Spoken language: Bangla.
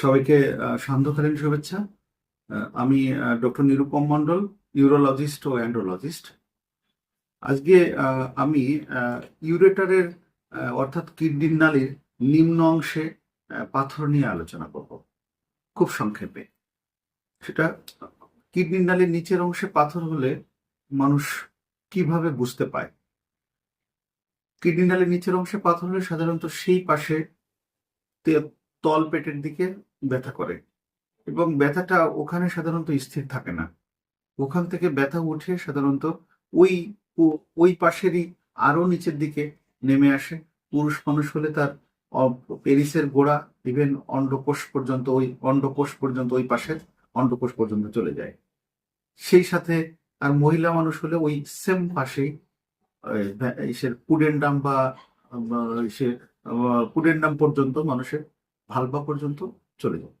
সবাইকে সান্ধ্যকালীন শুভেচ্ছা। আমি ডক্টর নিরুপম মণ্ডল, ইউরোলজিস্ট ও অ্যান্ড্রোলজিস্ট। আজকে আমি ইউরেটারের অর্থাৎ কিডনির নালীর নিম্ন অংশে পাথর নিয়ে আলোচনা করব। খুব সংক্ষেপে। সেটা, কিডনির নালীর নিচের অংশে পাথর হলে মানুষ কীভাবে বুঝতে পায়? কিডনি নালীর নিচের অংশে পাথর হলে সাধারণত সেই পাশে তল পেটের দিকে ব্যথা করে এবং ব্যথাটা ওখানে সাধারণত স্থির থাকে না। ওখান থেকে ব্যথা উঠে সাধারণত ওই ওই পাশেরই আরও নিচের দিকে নেমে আসে। পুরুষ মানুষ হলে তার পেরিসের গোড়া ইভেন অন্ডকোষ পর্যন্ত ওই অন্ডকোষ পর্যন্ত ওই পাশের অন্ডকোষ পর্যন্ত চলে যায়। সেই সাথে আর মহিলা মানুষ হলে ওই সেম পাশেই ইসের পুডেন্ডাম বা ইসে পুডেন্ডাম পর্যন্ত মানুষের ভালবা পর্যন্ত চলে যায়